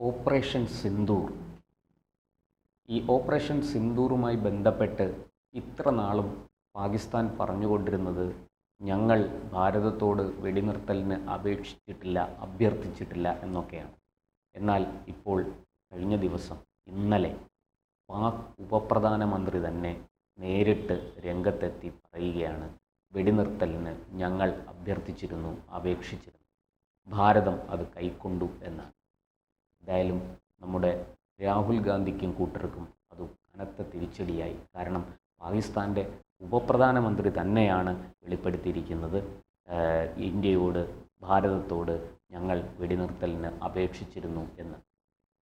Operation Sindoor. ഈ operation സിന്ദൂറുമായി ബന്ധപ്പെട്ട് ഇത്ര നാളും പാകിസ്ഥാൻ പറഞ്ഞുകൊണ്ടിരുന്നത് ഞങ്ങൾ ഭാരതത്തോട് വെടിനിർത്തലിന് അപേക്ഷിച്ചിട്ടില്ല അഭ്യർത്ഥിച്ചിട്ടില്ല എന്നൊക്കെയാണ്. എന്നാൽ ഇപ്പോൾ കഴിഞ്ഞ ദിവസം ഇന്നലെ പാക് ഉപപ്രധാനമന്ത്രി തന്നെ നേരിട്ട് രംഗത്തെത്തി പറയുകയാണ് വെടിനിർത്തലിന് ഞങ്ങൾ അഭ്യർത്ഥിച്ചിരുന്നു അപേക്ഷിച്ചിരുന്നു. ഭാരതം അത് കൈക്കൊണ്ടു എന്നാണ്. എന്തായാലും നമ്മുടെ രാഹുൽ ഗാന്ധിക്കും കൂട്ടർക്കും അത് കനത്ത തിരിച്ചടിയായി. കാരണം പാകിസ്ഥാന്റെ ഉപപ്രധാനമന്ത്രി തന്നെയാണ് വെളിപ്പെടുത്തിയിരിക്കുന്നത്. ഇന്ത്യയോട് ഭാരതത്തോട് ഞങ്ങൾ വെടിനിർത്തലിന് അപേക്ഷിച്ചിരുന്നു എന്ന്.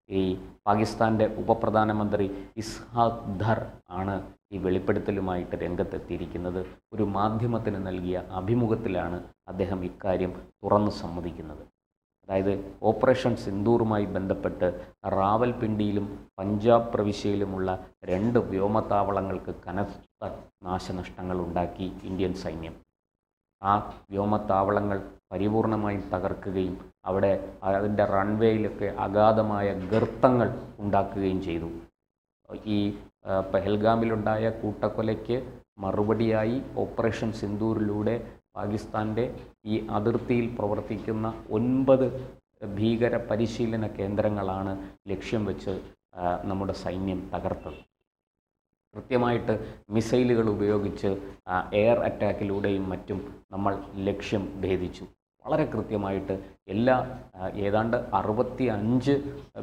ഈ പാകിസ്ഥാന്റെ ഉപപ്രധാനമന്ത്രി ഇസ്ഹാഖ് ധർ ആണ് ഈ വെളിപ്പെടുത്തലുമായിട്ട് രംഗത്തെത്തിയിരിക്കുന്നത്. ഒരു മാധ്യമത്തിന് നൽകിയ അഭിമുഖത്തിലാണ് അദ്ദേഹം ഇക്കാര്യം തുറന്നു സമ്മതിക്കുന്നത്. അതായത് ഓപ്പറേഷൻ സിന്ദൂറുമായി ബന്ധപ്പെട്ട് റാവൽപിണ്ടിയിലും പഞ്ചാബ് പ്രവിശ്യയിലുമുള്ള രണ്ട് വ്യോമത്താവളങ്ങൾക്ക് കനത്ത നാശനഷ്ടങ്ങൾ ഉണ്ടാക്കി ഇന്ത്യൻ സൈന്യം. ആ വ്യോമത്താവളങ്ങൾ പരിപൂർണമായും തകർക്കുകയും അവിടെ അതിന്റെ റൺവേയിലൊക്കെ അഗാധമായ ഗർത്തങ്ങൾ ഉണ്ടാക്കുകയും ചെയ്തു. ഈ പെഹൽഗാമിലുണ്ടായ കൂട്ടക്കൊലയ്ക്ക് മറുപടിയായി ഓപ്പറേഷൻ സിന്ദൂറിലൂടെ പാകിസ്ഥാന്റെ ഈ അതിർത്തിയിൽ പ്രവർത്തിക്കുന്ന ഒൻപത് ഭീകര പരിശീലന കേന്ദ്രങ്ങളാണ് ലക്ഷ്യം വെച്ച് നമ്മുടെ സൈന്യം തകർത്തത്. കൃത്യമായിട്ട് മിസൈലുകൾ ഉപയോഗിച്ച് എയർ അറ്റാക്കിലൂടെയും മറ്റും നമ്മൾ ലക്ഷ്യം ഭേദിച്ചു. വളരെ കൃത്യമായിട്ട് എല്ലാ ഏതാണ്ട് അറുപത്തി അഞ്ച്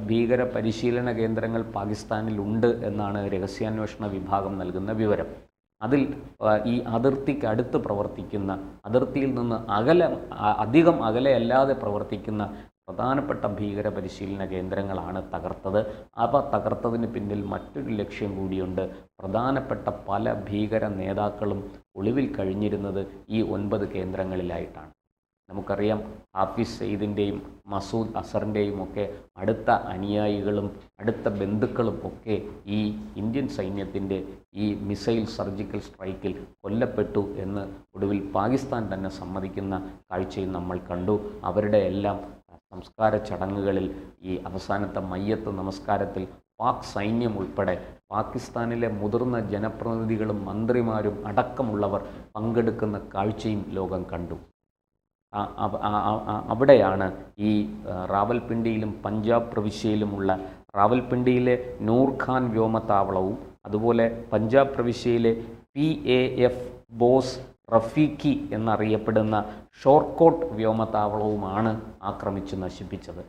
ഭീകര പരിശീലന കേന്ദ്രങ്ങൾ പാകിസ്ഥാനിലുണ്ട് എന്നാണ് രഹസ്യാന്വേഷണ വിഭാഗം നൽകുന്ന വിവരം. അതിൽ ഈ അതിർത്തിക്ക് അടുത്ത് പ്രവർത്തിക്കുന്ന അതിർത്തിയിൽ നിന്ന് അകലെ അധികം അകലെയല്ലാതെ പ്രവർത്തിക്കുന്ന പ്രധാനപ്പെട്ട ഭീകര പരിശീലന കേന്ദ്രങ്ങളാണ് തകർത്തത്. അവ തകർത്തതിന് പിന്നിൽ മറ്റൊരു ലക്ഷ്യം കൂടിയുണ്ട്. പ്രധാനപ്പെട്ട പല ഭീകര നേതാക്കളും ഒളിവിൽ കഴിഞ്ഞിരുന്നത് ഈ ഒൻപത് കേന്ദ്രങ്ങളിലായിട്ടാണ്. നമുക്കറിയാം ഹാഫിസ് സെയ്ദിന്റെയും മസൂദ് അസറിന്റെയും ഒക്കെ അടുത്ത അനുയായികളും അടുത്ത ബന്ധുക്കളും ഒക്കെ ഈ ഇന്ത്യൻ സൈന്യത്തിന്റെ ഈ മിസൈൽ സർജിക്കൽ സ്ട്രൈക്കിൽ കൊല്ലപ്പെട്ടു എന്ന് ഒടുവിൽ പാകിസ്ഥാൻ തന്നെ സമ്മതിക്കുന്ന കാഴ്ചയും നമ്മൾ കണ്ടു. അവരുടെ എല്ലാം സംസ്കാര ചടങ്ങുകളിൽ ഈ അവസാനത്തെ മയ്യത്ത് നമസ്കാരത്തിൽ പാക് സൈന്യം ഉൾപ്പെടെ പാകിസ്ഥാനിലെ മുതിർന്ന ജനപ്രതിനിധികളും മന്ത്രിമാരും അടക്കമുള്ളവർ പങ്കെടുക്കുന്ന കാഴ്ചയും ലോകം കണ്ടു. അവിടെയാണ് ഈ റാവൽപിണ്ടിയിലും പഞ്ചാബ് പ്രവിശ്യയിലുമുള്ള റാവൽപിണ്ടിയിലെ നൂർഖാൻ വ്യോമത്താവളവും അതുപോലെ പഞ്ചാബ് പ്രവിശ്യയിലെ P A F base Rafiqui എന്നറിയപ്പെടുന്ന ഷോർക്കോട്ട് വ്യോമത്താവളവുമാണ് ആക്രമിച്ച് നശിപ്പിച്ചത്.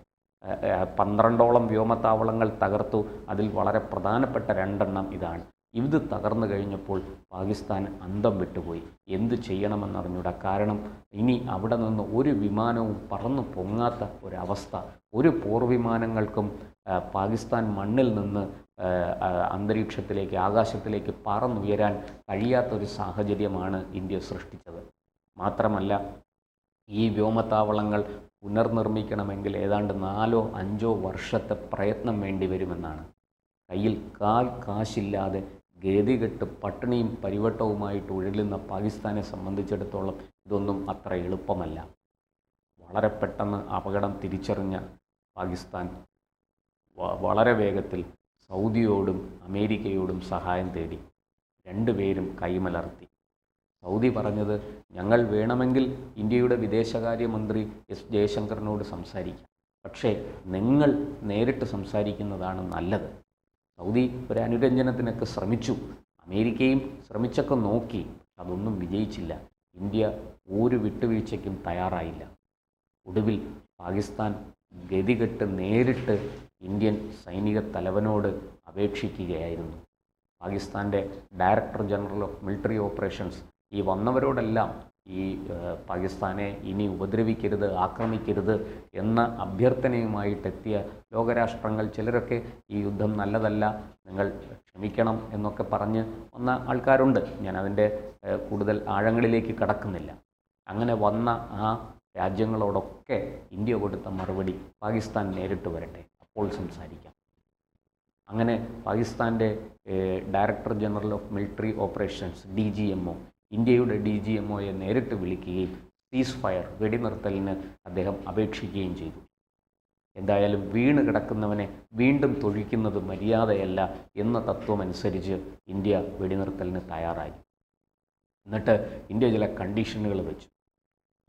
പന്ത്രണ്ടോളം വ്യോമത്താവളങ്ങൾ തകർത്തു. അതിൽ വളരെ പ്രധാനപ്പെട്ട രണ്ടെണ്ണം ഇതാണ്. ഇത് തകർന്നു കഴിഞ്ഞപ്പോൾ പാകിസ്ഥാൻ അന്തം വിട്ടുപോയി. എന്ത് ചെയ്യണമെന്നറിഞ്ഞൂടാ. കാരണം ഇനി അവിടെ നിന്ന് ഒരു വിമാനവും പറന്നു പൊങ്ങാത്ത ഒരവസ്ഥ. ഒരു പോർവിമാനങ്ങൾക്കും പാകിസ്ഥാൻ മണ്ണിൽ നിന്ന് അന്തരീക്ഷത്തിലേക്ക് ആകാശത്തിലേക്ക് പറന്നുയരാൻ കഴിയാത്തൊരു സാഹചര്യമാണ് ഇന്ത്യ സൃഷ്ടിച്ചത്. മാത്രമല്ല ഈ വ്യോമത്താവളങ്ങൾ പുനർനിർമ്മിക്കണമെങ്കിൽ ഏതാണ്ട് നാലോ അഞ്ചോ വർഷത്തെ പ്രയത്നം വേണ്ടി വേണ്ടിവരുമെന്നാണ് കയ്യിൽ കാൽ കാശില്ലാതെ ഗതികെട്ട് പട്ടിണിയും പരിവട്ടവുമായിട്ട് ഉഴലുന്ന പാകിസ്ഥാനെ സംബന്ധിച്ചിടത്തോളം ഇതൊന്നും അത്ര എളുപ്പമല്ല. വളരെ പെട്ടെന്ന് അപകടം തിരിച്ചറിഞ്ഞ പാകിസ്ഥാൻ വളരെ വേഗത്തിൽ സൗദിയോടും അമേരിക്കയോടും സഹായം തേടി രണ്ടുപേരും കൈമലർത്തി. സൗദി പറഞ്ഞത് ഞങ്ങൾ വേണമെങ്കിൽ ഇന്ത്യയുടെ വിദേശകാര്യമന്ത്രി എസ് ജയശങ്കറിനോട് സംസാരിക്കാം. പക്ഷേ നിങ്ങൾ നേരിട്ട് സംസാരിക്കുന്നതാണ് നല്ലത്. സൗദി ഒരു അനുരഞ്ജനത്തിനൊക്കെ ശ്രമിച്ചു. അമേരിക്കയും ശ്രമിച്ചൊക്കെ നോക്കി. അതൊന്നും വിജയിച്ചില്ല. ഇന്ത്യ ഒരു വിട്ടുവീഴ്ചയ്ക്കും തയ്യാറായില്ല. ഒടുവിൽ പാകിസ്ഥാൻ ഗതികെട്ട് നേരിട്ട് ഇന്ത്യൻ സൈനിക തലവനോട് അപേക്ഷിക്കുകയായിരുന്നു. പാകിസ്ഥാന്റെ director general of military operations ഈ വന്നവരോടെല്ലാം ഈ പാകിസ്ഥാനെ ഇനി ഉപദ്രവിക്കരുത് ആക്രമിക്കരുത് എന്ന അഭ്യർത്ഥനയുമായിട്ടെത്തിയ ലോകരാഷ്ട്രങ്ങൾ ചിലരൊക്കെ ഈ യുദ്ധം നല്ലതല്ല നിങ്ങൾ ക്ഷമിക്കണം എന്നൊക്കെ പറഞ്ഞ് വന്ന ആൾക്കാരുണ്ട്. ഞാൻ അതിന്റെ കൂടുതൽ ആഴങ്ങളിലേക്ക് കടക്കുന്നില്ല. അങ്ങനെ വന്ന ആ രാജ്യങ്ങളോടൊക്കെ ഇന്ത്യ കൊടുത്ത മറുപടി പാകിസ്ഥാൻ നേരിട്ട് വരട്ടെ അപ്പോൾ സംസാരിക്കാം. അങ്ങനെ പാകിസ്ഥാന്റെ director general of military operations D G M O ഇന്ത്യയുടെ ഡി ജി എം ഒയെ നേരിട്ട് വിളിക്കുകയും സീസ് ഫയർ വെടിനിർത്തലിന് അദ്ദേഹം അപേക്ഷിക്കുകയും ചെയ്തു. എന്തായാലും വീണ് കിടക്കുന്നവനെ വീണ്ടും തൊഴിക്കുന്നത് മര്യാദയല്ല എന്ന തത്വമനുസരിച്ച് ഇന്ത്യ വെടിനിർത്തലിന് തയ്യാറായി. എന്നിട്ട് ഇന്ത്യ ചില കണ്ടീഷനുകൾ വെച്ചു.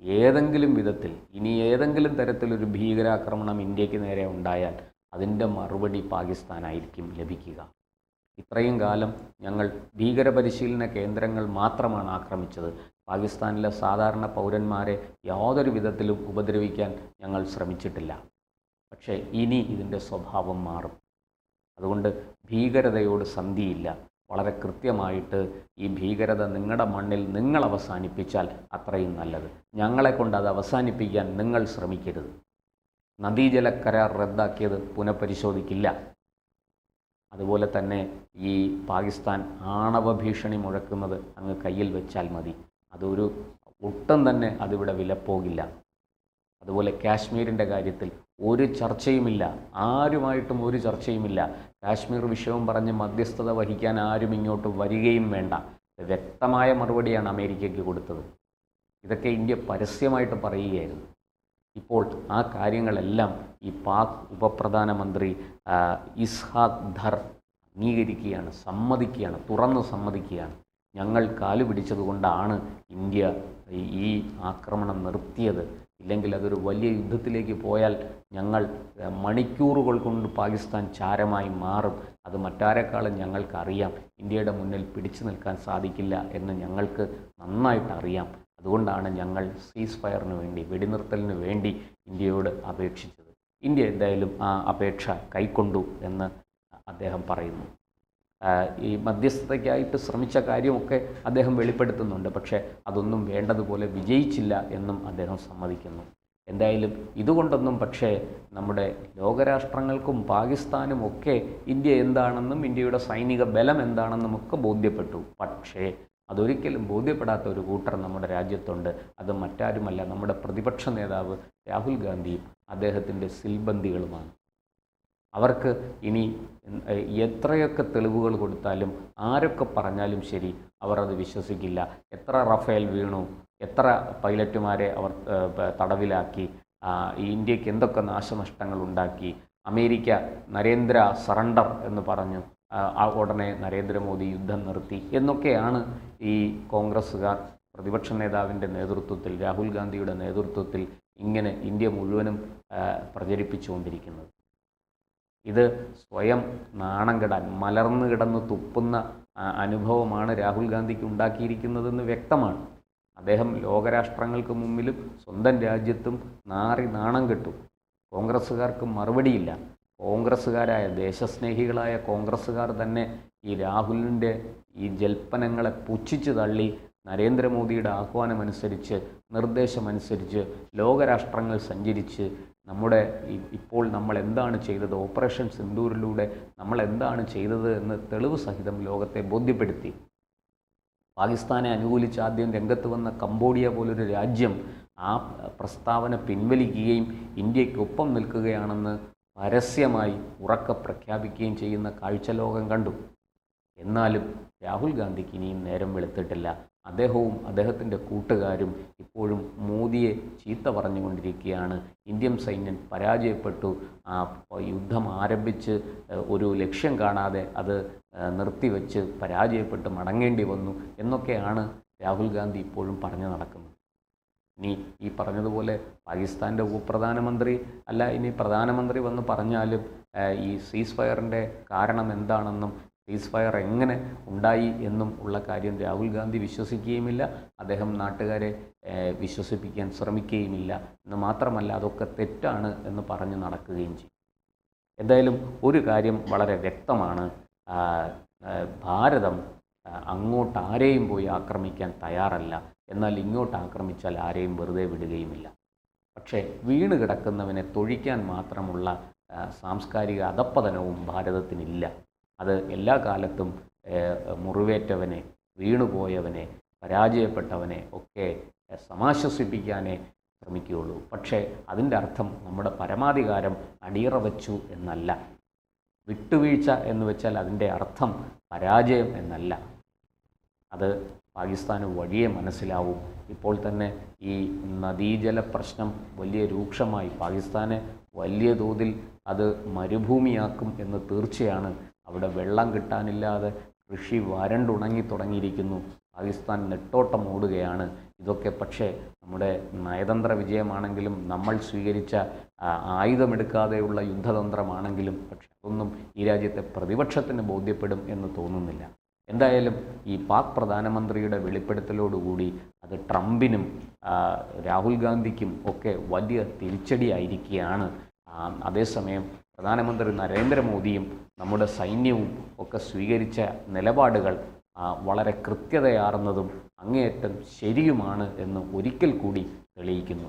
ഏതെങ്കിലും വിധത്തിൽ ഇനി ഏതെങ്കിലും തരത്തിലൊരു ഭീകരാക്രമണം ഇന്ത്യയ്ക്ക് നേരെ ഉണ്ടായാൽ അതിന്റെ മറുപടി പാകിസ്ഥാനായിരിക്കും ലഭിക്കുക. ഇത്രയും കാലം ഞങ്ങൾ ഭീകരപരിശീലന കേന്ദ്രങ്ങൾ മാത്രമാണ് ആക്രമിച്ചത്. പാകിസ്ഥാനിലെ സാധാരണ പൗരന്മാരെ യാതൊരു വിധത്തിലും ഉപദ്രവിക്കാൻ ഞങ്ങൾ ശ്രമിച്ചിട്ടില്ല. പക്ഷേ ഇനി ഇതിന്റെ സ്വഭാവം മാറും. അതുകൊണ്ട് ഭീകരതയോട് സന്ധിയില്ല. വളരെ കൃത്യമായിട്ട് ഈ ഭീകരത നിങ്ങളുടെ മണ്ണിൽ നിങ്ങൾ അവസാനിപ്പിച്ചാൽ അത്രയും നല്ലത്. ഞങ്ങളെ കൊണ്ട് അത് അവസാനിപ്പിക്കാൻ നിങ്ങൾ ശ്രമിക്കരുത്. നദീജല കരാർ റദ്ദാക്കിയത് പുനഃപരിശോധിക്കില്ല. അതുപോലെ തന്നെ ഈ പാകിസ്ഥാൻ ആണവ ഭീഷണി മുഴക്കുന്നത് അങ്ങ് കയ്യിൽ വെച്ചാൽ മതി. അതൊരു ഒട്ടും തന്നെ അതിവിടെ വിലപ്പോകില്ല. അതുപോലെ കാശ്മീരിന്റെ കാര്യത്തിൽ ഒരു ചർച്ചയുമില്ല. ആരുമായിട്ടും ഒരു ചർച്ചയുമില്ല. കാശ്മീർ വിഷയവും പറഞ്ഞ് മധ്യസ്ഥത വഹിക്കാൻ ആരും ഇങ്ങോട്ട് വരികയും വേണ്ട. വ്യക്തമായ മറുപടിയാണ് അമേരിക്കയ്ക്ക് കൊടുത്തത്. ഇതൊക്കെ ഇന്ത്യ പരസ്യമായിട്ട് പറയുകയായിരുന്നു. ഇപ്പോൾ ആ കാര്യങ്ങളെല്ലാം ഈ പാക് ഉപപ്രധാനമന്ത്രി ഇസ്ഹാഖ് ധർ അംഗീകരിക്കുകയാണ് സമ്മതിക്കുകയാണ് തുറന്ന് സമ്മതിക്കുകയാണ്. ഞങ്ങൾ കാലു പിടിച്ചതുകൊണ്ടാണ് ഇന്ത്യ ഈ- ആക്രമണം നിർത്തിയത്. ഇല്ലെങ്കിൽ അതൊരു വലിയ യുദ്ധത്തിലേക്ക് പോയാൽ ഞങ്ങൾ മണിക്കൂറുകൾ കൊണ്ട് പാകിസ്ഥാൻ ചാരമായി മാറും. അത് മറ്റാരെക്കാളും ഞങ്ങൾക്കറിയാം ഇന്ത്യയുടെ മുന്നിൽ പിടിച്ചു നിൽക്കാൻ സാധിക്കില്ല എന്ന് ഞങ്ങൾക്ക് നന്നായിട്ട് അറിയാം. അതുകൊണ്ടാണ് ഞങ്ങൾ സീസ് ഫയറിന് വേണ്ടി വെടിനിർത്തലിന് വേണ്ടി ഇന്ത്യയോട് അപേക്ഷിച്ചത്. ഇന്ത്യ എന്തായാലും ആ അപേക്ഷ കൈക്കൊണ്ടു എന്ന് അദ്ദേഹം പറയുന്നു. ഈ മധ്യസ്ഥതയ്ക്കായിട്ട് ശ്രമിച്ച കാര്യമൊക്കെ അദ്ദേഹം വെളിപ്പെടുത്തുന്നുണ്ട്. പക്ഷേ അതൊന്നും വേണ്ടതുപോലെ വിജയിച്ചില്ല എന്നും അദ്ദേഹം സമ്മതിക്കുന്നു. എന്തായാലും ഇതുകൊണ്ടൊന്നും പക്ഷേ നമ്മുടെ ലോകരാഷ്ട്രങ്ങൾക്കും പാകിസ്ഥാനും ഒക്കെ ഇന്ത്യ എന്താണെന്നും ഇന്ത്യയുടെ സൈനിക ബലം എന്താണെന്നും ഒക്കെ ബോധ്യപ്പെട്ടു. പക്ഷേ അതൊരിക്കലും ബോധ്യപ്പെടാത്ത ഒരു കൂട്ടർ നമ്മുടെ രാജ്യത്തുണ്ട്. അത് മറ്റാരുമല്ല നമ്മുടെ പ്രതിപക്ഷ നേതാവ് രാഹുൽ ഗാന്ധിയും അദ്ദേഹത്തിന്റെ സിൽബന്ദികളുമാണ് അവർക്ക് ഇനി എത്രയൊക്കെ തെളിവുകൾ കൊടുത്താലും ആരൊക്കെ പറഞ്ഞാലും ശരി അവർ അത് വിശ്വസിക്കില്ല. എത്ര റഫേൽ വീണു എത്ര പൈലറ്റുമാരെ അവർ തടവിലാക്കി ഇന്ത്യയ്ക്ക് എന്തൊക്കെ നാശനഷ്ടങ്ങൾ ഉണ്ടാക്കി അമേരിക്ക നരേന്ദ്ര സറണ്ടർ എന്ന് പറഞ്ഞു ഉടനെ നരേന്ദ്രമോദി യുദ്ധം നിർത്തി എന്നൊക്കെയാണ് ഈ കോൺഗ്രസ്സുകാർ പ്രതിപക്ഷ നേതാവിന്റെ നേതൃത്വത്തിൽ രാഹുൽ ഗാന്ധിയുടെ നേതൃത്വത്തിൽ ഇങ്ങനെ ഇന്ത്യ മുഴുവനും പ്രചരിപ്പിച്ചുകൊണ്ടിരിക്കുന്നത്. ഇത് സ്വയം നാണം കെടാൻ മലർന്നു കിടന്ന് തുപ്പുന്ന അനുഭവമാണ് രാഹുൽ ഗാന്ധിക്ക് ഉണ്ടാക്കിയിരിക്കുന്നതെന്ന് വ്യക്തമാണ്. അദ്ദേഹം ലോകരാഷ്ട്രങ്ങൾക്ക് മുമ്പിലും സ്വന്തം രാജ്യത്തും നാറി നാണം കെട്ടു. കോൺഗ്രസ്സുകാർക്ക് മറുപടിയില്ല. കോൺഗ്രസ്സുകാരായ ദേശസ്നേഹികളായ കോൺഗ്രസ്സുകാർ തന്നെ ഈ രാഹുലിന്റെ ഈ ജൽപ്പനങ്ങളെ പുച്ഛിച്ച് തള്ളി നരേന്ദ്രമോദിയുടെ ആഹ്വാനമനുസരിച്ച് നിർദ്ദേശമനുസരിച്ച് ലോകരാഷ്ട്രങ്ങൾ സഞ്ചരിച്ച് നമ്മുടെ ഇപ്പോൾ നമ്മൾ എന്താണ് ചെയ്തത് ഓപ്പറേഷൻ സിന്ദൂരിലൂടെ നമ്മൾ എന്താണ് ചെയ്തത് എന്ന് തെളിവ് സഹിതം ലോകത്തെ ബോധ്യപ്പെടുത്തി. പാകിസ്ഥാനെ അനുകൂലിച്ച് ആദ്യം രംഗത്ത് വന്ന കംബോഡിയ പോലൊരു രാജ്യം ആ പ്രസ്താവന പിൻവലിക്കുകയും ഇന്ത്യയ്ക്കൊപ്പം നിൽക്കുകയാണെന്ന് പരസ്യമായി ഉറക്ക പ്രഖ്യാപിക്കുകയും ചെയ്യുന്ന കാഴ്ച ലോകം കണ്ടു. എന്നാലും രാഹുൽ ഗാന്ധിക്ക് ഇനിയും നേരം വെളുത്തിട്ടില്ല. അദ്ദേഹവും അദ്ദേഹത്തിന്റെ കൂട്ടുകാരും ഇപ്പോഴും മോദിയെ ചീത്ത പറഞ്ഞുകൊണ്ടിരിക്കുകയാണ്. ഇന്ത്യൻ സൈന്യം പരാജയപ്പെട്ടു. ആ യുദ്ധം ആരംഭിച്ച് ഒരു ലക്ഷ്യം കാണാതെ അത് നിർത്തിവെച്ച് പരാജയപ്പെട്ട് മടങ്ങേണ്ടി വന്നു എന്നൊക്കെയാണ് രാഹുൽ ഗാന്ധി ഇപ്പോഴും പറഞ്ഞു നടക്കുന്നത്. ഇനി ഈ പറഞ്ഞതുപോലെ പാകിസ്ഥാന്റെ ഉപപ്രധാനമന്ത്രി അല്ല ഇനി പ്രധാനമന്ത്രി വന്ന് പറഞ്ഞാലും ഈ സീസ് ഫയറിന്റെ കാരണം എന്താണെന്നും സീസ് ഫയർ എങ്ങനെ ഉണ്ടായി എന്നും ഉള്ള കാര്യം രാഹുൽ ഗാന്ധി വിശ്വസിക്കുകയുമില്ല. അദ്ദേഹം നാട്ടുകാരെ വിശ്വസിപ്പിക്കാൻ ശ്രമിക്കുകയുമില്ല എന്ന് മാത്രമല്ല അതൊക്കെ തെറ്റാണ് എന്ന് പറഞ്ഞ് നടക്കുകയും ചെയ്യും എന്തായാലും ഒരു കാര്യം വളരെ വ്യക്തമാണ്. ഭാരതം അങ്ങോട്ട് ആരെയും പോയി ആക്രമിക്കാൻ തയ്യാറല്ല. എന്നാൽ ഇങ്ങോട്ട് ആക്രമിച്ചാൽ ആരെയും വെറുതെ വിടുകയുമില്ല. പക്ഷേ വീണ് കിടക്കുന്നവനെ തൊഴിക്കാൻ മാത്രമുള്ള സാംസ്കാരിക അധപ്പതനവും ഭാരതത്തിനില്ല. അത് എല്ലാ കാലത്തും മുറിവേറ്റവനെ വീണുപോയവനെ പരാജയപ്പെട്ടവനെ ഒക്കെ സമാശ്വസിപ്പിക്കാനേ ശ്രമിക്കുകയുള്ളൂ. പക്ഷേ അതിന്റെ അർത്ഥം നമ്മുടെ പരമാധികാരം അടിയറ വച്ചു എന്നല്ല. വിട്ടുവീഴ്ച എന്ന് വെച്ചാൽ അതിന്റെ അർത്ഥം പരാജയം എന്നല്ല. അത് പാകിസ്ഥാന് വഴിയെ മനസ്സിലാവും. ഇപ്പോൾ തന്നെ ഈ നദീജല പ്രശ്നം വലിയ രൂക്ഷമായി. പാകിസ്ഥാനെ വലിയ തോതിൽ അത് മരുഭൂമിയാക്കും എന്ന് തീർച്ചയാണ് അവിടെ വെള്ളം കിട്ടാനില്ലാതെ കൃഷി വരണ്ടുണങ്ങി തുടങ്ങിയിരിക്കുന്നു. പാകിസ്ഥാൻ നെട്ടോട്ടം ഓടുകയാണ് ഇതൊക്കെ പക്ഷേ നമ്മുടെ നയതന്ത്ര വിജയമാണെങ്കിലും നമ്മൾ സ്വീകരിച്ച ആയുധമെടുക്കാതെയുള്ള യുദ്ധതന്ത്രമാണെങ്കിലും പക്ഷെ അതൊന്നും ഈ രാജ്യത്തെ പ്രതിപക്ഷത്തിന് ബോധ്യപ്പെടും എന്ന് തോന്നുന്നില്ല. എന്തായാലും ഈ പാക് പ്രധാനമന്ത്രിയുടെ വെളിപ്പെടുത്തലോടുകൂടി അത് ട്രംപിനും രാഹുൽ ഗാന്ധിക്കും ഒക്കെ വലിയ തിരിച്ചടിയായിരിക്കുകയാണ്. അതേസമയം പ്രധാനമന്ത്രി നരേന്ദ്രമോദിയും നമ്മുടെ സൈന്യവും ഒക്കെ സ്വീകരിച്ച നിലപാടുകൾ വളരെ കൃത്യതയാർന്നതും അങ്ങേയറ്റം ശരിയുമാണ് എന്ന് ഒരിക്കൽ കൂടി തെളിയിക്കുന്നു.